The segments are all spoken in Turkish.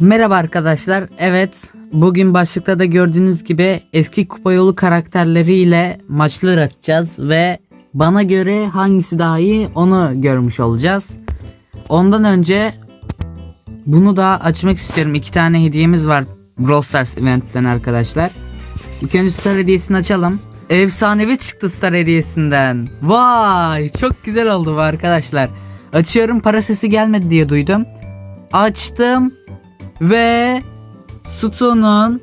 Merhaba arkadaşlar. Evet, bugün başlıkta da gördüğünüz gibi eski kupa yolu karakterleriyle maçlar atacağız ve bana göre hangisi daha iyi onu görmüş olacağız. Ondan önce bunu da açmak istiyorum. İki tane hediyemiz var Brawl Stars eventten arkadaşlar. İlk önce Star hediyesini açalım. Efsanevi çıktı Star hediyesinden. Vay çok güzel oldu bu arkadaşlar. Açıyorum para sesi gelmedi diye duydum. Açtım ve Sutu'nun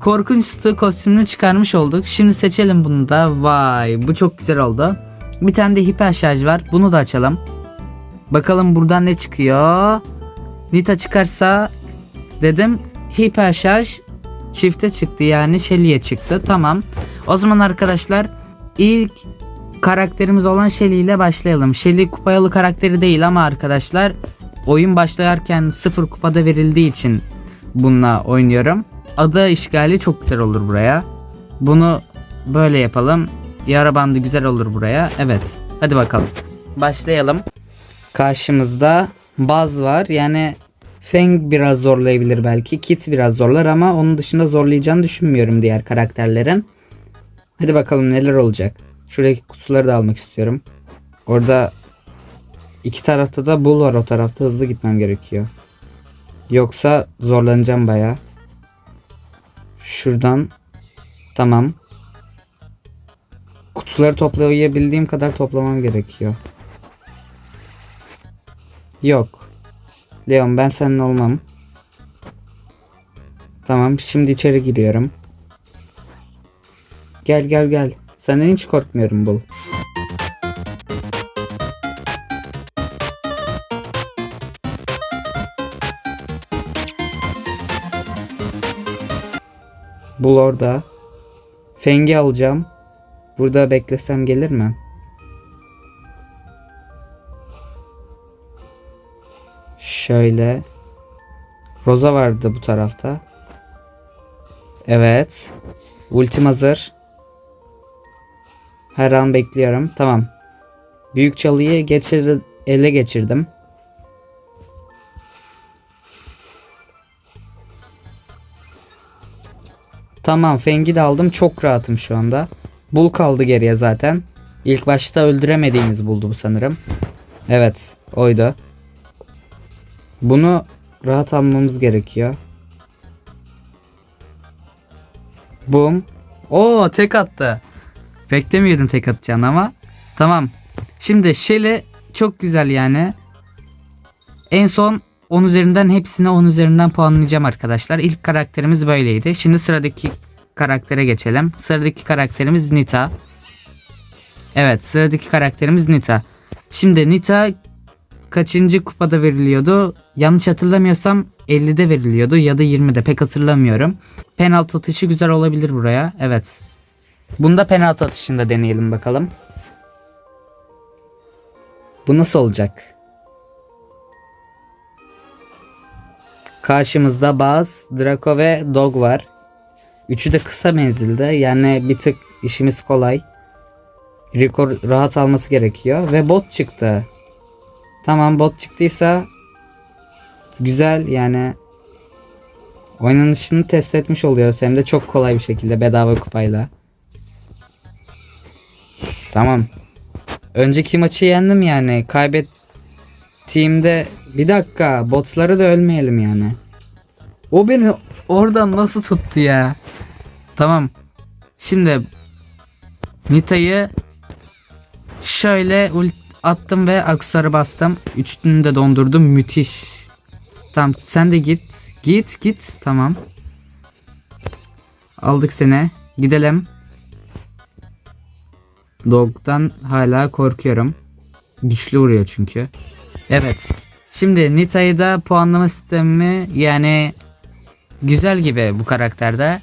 korkunç Stu kostümünü çıkarmış olduk. Şimdi seçelim bunu da. Vay bu çok güzel oldu. Bir tane de hiper şarj var. Bunu da açalım. Bakalım buradan ne çıkıyor. Nita çıkarsa dedim hiper şarj çifte çıktı yani Shelly'e çıktı. Tamam. O zaman arkadaşlar ilk karakterimiz olan Shelly ile başlayalım. Shelly kupa yolu karakteri değil ama arkadaşlar oyun başlarken sıfır kupada verildiği için bununla oynuyorum. Ada işgali çok güzel olur buraya. Bunu böyle yapalım. Yara bandı güzel olur buraya. Evet. Hadi bakalım. Başlayalım. Karşımızda Baz var. Yani Feng biraz zorlayabilir belki. Kit biraz zorlar ama onun dışında zorlayacağını düşünmüyorum diğer karakterlerin. Hadi bakalım neler olacak. Şuradaki kutuları da almak istiyorum. Orada iki tarafta da bul var o tarafta. Hızlı gitmem gerekiyor. Yoksa zorlanacağım baya. Şuradan. Tamam. Kutuları toplayabildiğim kadar toplamam gerekiyor. Yok. Leon ben senin olmam. Tamam şimdi içeri giriyorum. Gel gel gel. Senden hiç korkmuyorum bul. Bul orada. Fengi alacağım. Burada beklesem gelir mi? Şöyle. Roza vardı bu tarafta. Evet. Ultim hazır. Her an bekliyorum. Tamam. Büyük çalıyı geçir ele geçirdim. Tamam Feng'i de aldım. Çok rahatım şu anda. Bul kaldı geriye zaten. İlk başta öldüremediğimiz buldu bu sanırım. Evet oydu. Bunu rahat almamız gerekiyor. Boom. Oo tek attı. Beklemiyordum tek atacağını ama. Tamam. Şimdi Shelly çok güzel yani. En son 10 üzerinden hepsine 10 üzerinden puanlayacağım arkadaşlar. İlk karakterimiz böyleydi. Şimdi sıradaki karaktere geçelim. Sıradaki karakterimiz Nita. Evet sıradaki karakterimiz Nita. Şimdi Nita kaçıncı kupada veriliyordu? Yanlış hatırlamıyorsam 50'de veriliyordu ya da 20'de pek hatırlamıyorum. Penaltı atışı güzel olabilir buraya. Evet. Bunda penaltı atışında deneyelim bakalım. Bu nasıl olacak? Karşımızda Baz, Draco ve Dog var. Üçü de kısa menzilde. Yani bir tık işimiz kolay. Rico rahat alması gerekiyor. Ve bot çıktı. Tamam bot çıktıysa güzel yani oynanışını test etmiş oluyoruz hem de çok kolay bir şekilde bedava kupayla. Tamam. Önceki maçı yendim yani. Kaybettiğimde bir dakika botları da ölmeyelim yani. O beni oradan nasıl tuttu ya? Tamam. Şimdi Nita'yı şöyle attım ve aksesuarı bastım. Üçünü de dondurdum. Müthiş. Tamam sen de git. Git git. Tamam. Aldık seni. Gidelim. Dog'dan hala korkuyorum. Güçlü vuruyor çünkü. Evet. Şimdi Nita'yı da puanlama sistemi yani güzel gibi bu karakterde.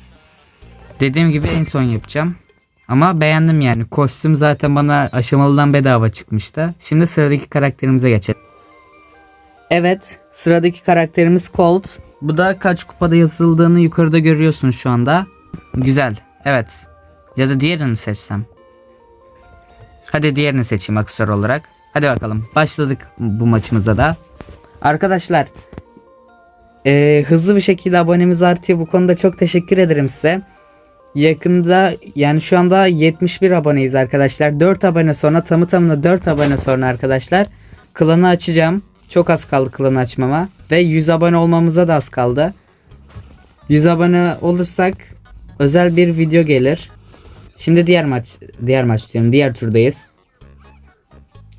Dediğim gibi en son yapacağım. Ama beğendim yani. Kostüm zaten bana aşamalıdan bedava çıkmıştı. Şimdi sıradaki karakterimize geçelim. Evet, sıradaki karakterimiz Colt. Bu da kaç kupada yazıldığını yukarıda görüyorsun şu anda. Güzel. Evet. Ya da diğerini seçsem? Hadi diğerini seçeyim aksesuar olarak. Hadi bakalım. Başladık bu maçımıza da. Arkadaşlar Ee, hızlı bir şekilde abonemiz artıyor. Bu konuda çok teşekkür ederim size. Yakında yani şu anda 71 aboneyiz arkadaşlar. 4 abone sonra tamı tamına 4 abone sonra arkadaşlar klanı açacağım. Çok az kaldı klanı açmama ve 100 abone olmamıza da az kaldı. 100 abone olursak özel bir video gelir. Şimdi diğer maç diğer maç diyorum. Diğer turdayız.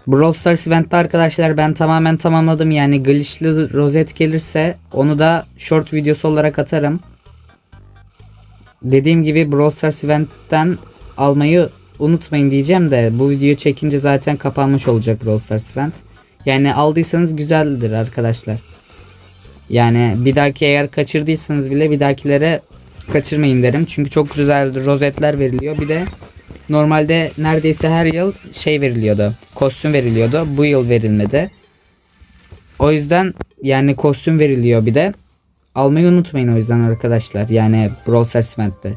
Brawl Stars Event'te arkadaşlar ben tamamen tamamladım. Yani glitchli rozet gelirse onu da short videosu olarak atarım. Dediğim gibi Brawl Stars Event'ten almayı unutmayın diyeceğim de bu video çekince zaten kapanmış olacak Brawl Stars Event. Yani aldıysanız güzeldir arkadaşlar. Yani bir dahaki eğer kaçırdıysanız bile bir dahakilere kaçırmayın derim. Çünkü çok güzel rozetler veriliyor. Bir de normalde neredeyse her yıl şey veriliyordu. Kostüm veriliyordu. Bu yıl verilmedi. O yüzden yani kostüm veriliyor bir de. Almayı unutmayın o yüzden arkadaşlar. Yani Brawl Stars Event'te.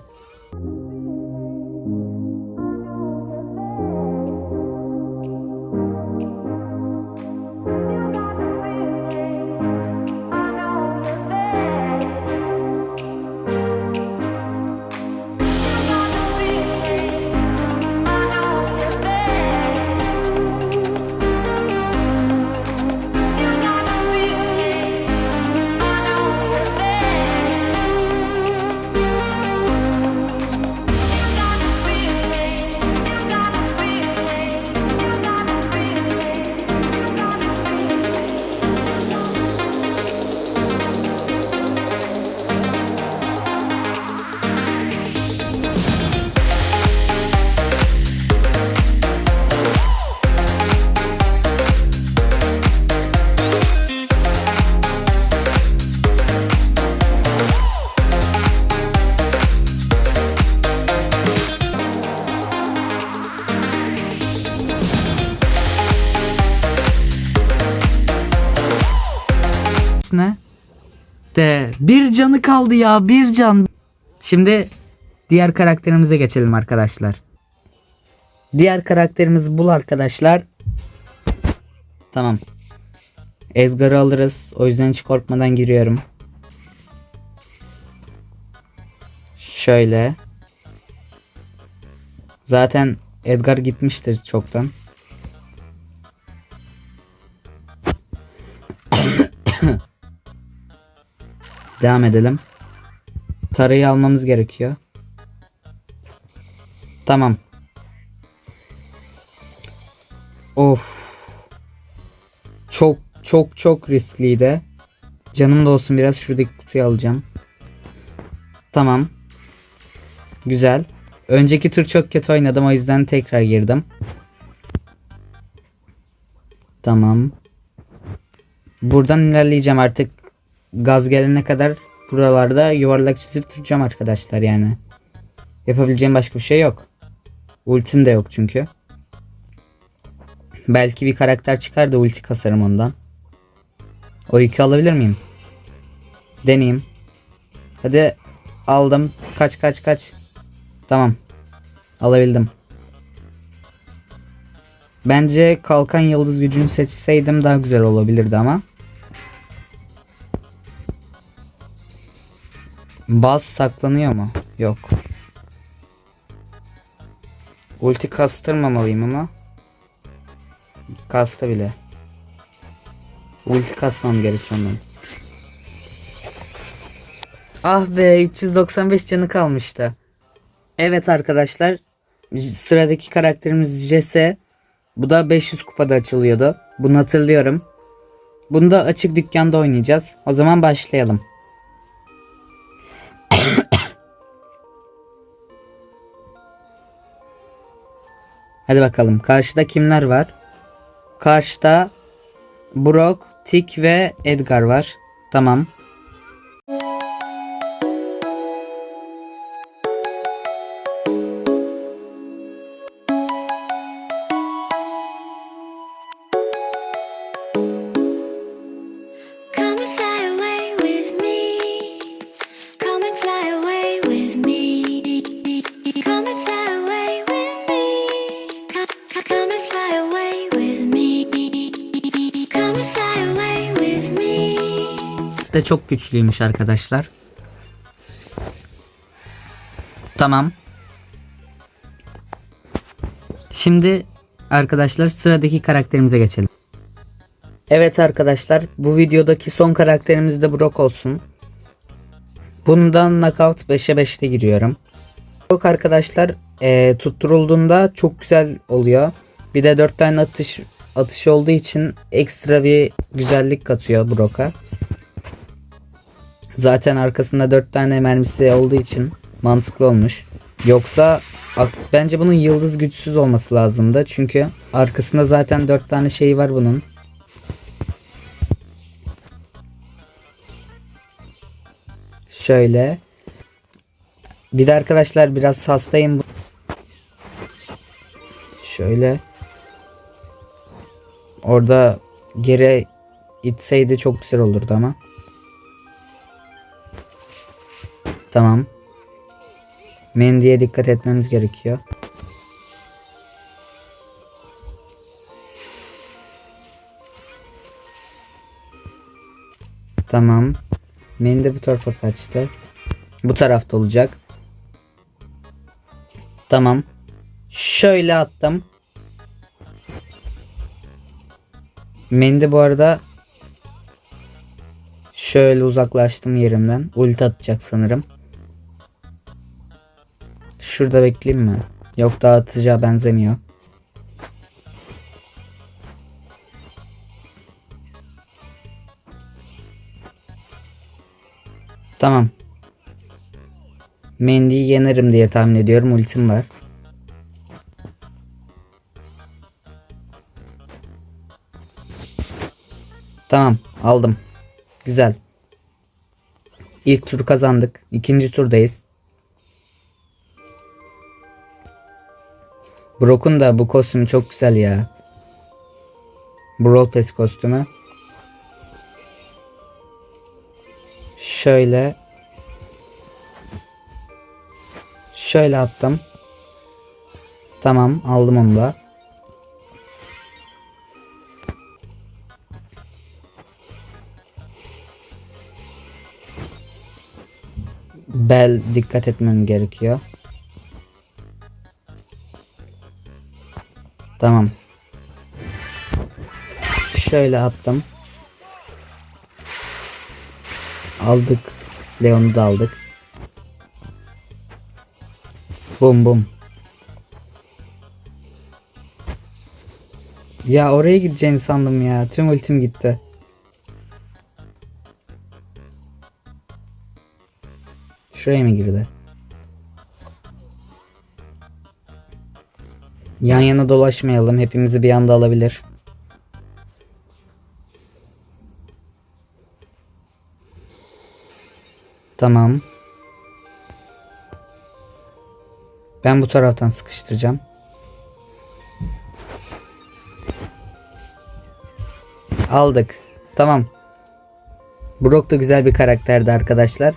Bir canı kaldı ya bir can. Şimdi diğer karakterimize geçelim arkadaşlar. Diğer karakterimizi bul arkadaşlar. Tamam. Edgar'ı alırız. O yüzden hiç korkmadan giriyorum. Şöyle. Zaten Edgar gitmiştir çoktan. Devam edelim. Tarayı almamız gerekiyor. Tamam. Of. Çok çok çok riskliydi. Canım da olsun biraz şuradaki kutuyu alacağım. Tamam. Güzel. Önceki tur çok kötü oynadım o yüzden tekrar girdim. Tamam. Buradan ilerleyeceğim artık. Gaz gelene kadar buralarda yuvarlak çizip tutacağım arkadaşlar yani. Yapabileceğim başka bir şey yok. Ultim de yok çünkü. Belki bir karakter çıkar da ulti kasarım ondan. O yükü alabilir miyim? Deneyeyim. Hadi aldım. Kaç kaç kaç. Tamam. Alabildim. Bence kalkan yıldız gücünü seçseydim daha güzel olabilirdi ama. Baz saklanıyor mu? Yok. Ulti kastırmamalıyım ama. Kasta bile. Ulti kasmam gerekiyor ondan. Ah be 395 canı kalmıştı. Evet arkadaşlar. Sıradaki karakterimiz Jesse. Bu da 500 kupada açılıyordu. Bunu hatırlıyorum. Bunu da açık dükkanda oynayacağız. O zaman başlayalım. Hadi bakalım. Karşıda kimler var? Karşıda Brock, Tick ve Edgar var. Tamam. De çok güçlüymüş arkadaşlar. Tamam. Şimdi arkadaşlar sıradaki karakterimize geçelim. Evet arkadaşlar bu videodaki son karakterimiz de Brock olsun. Bundan knockout 5'e 5'te giriyorum. Brock arkadaşlar eee, tutturulduğunda çok güzel oluyor. Bir de 4 tane atış atış olduğu için ekstra bir güzellik katıyor Brock'a. Zaten arkasında 4 tane mermisi olduğu için mantıklı olmuş. Yoksa bence bunun yıldız güçsüz olması lazımdı. Çünkü arkasında zaten 4 tane şey var bunun. Şöyle. Bir de arkadaşlar biraz hastayım. Şöyle. Orada geri itseydi çok güzel olurdu ama. Tamam. Mendy'ye dikkat etmemiz gerekiyor. Tamam. Mendy bu tarafa kaçtı. Bu tarafta olacak. Tamam. Şöyle attım. Mendy bu arada şöyle uzaklaştım yerimden. Ulti atacak sanırım. Şurada bekleyeyim mi? Yok daha atacağı benzemiyor. Tamam. Mendy'yi yenerim diye tahmin ediyorum. Ultim var. Tamam aldım. Güzel. İlk tur kazandık. İkinci turdayız. Brock'un da bu kostümü çok güzel ya. Brawl Pass kostümü. Şöyle. Şöyle attım. Tamam aldım onu da. Bel dikkat etmem gerekiyor. Tamam. Şöyle attım. Aldık. Leon'u da aldık. Bum bum. Ya oraya gideceğini sandım ya. Tüm ultim gitti. Şuraya mı girdi? Yan yana dolaşmayalım. Hepimizi bir anda alabilir. Tamam. Ben bu taraftan sıkıştıracağım. Aldık. Tamam. Brock da güzel bir karakterdi arkadaşlar.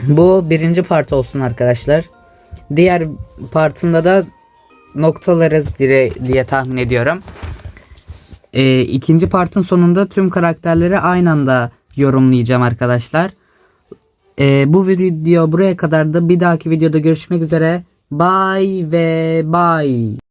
Bu birinci part olsun arkadaşlar. Diğer partında da noktalarız diye, diye tahmin ediyorum. Ee, ikinci partın sonunda tüm karakterleri aynı anda yorumlayacağım arkadaşlar. Ee, bu video buraya kadar da bir dahaki videoda görüşmek üzere. Bye ve bye.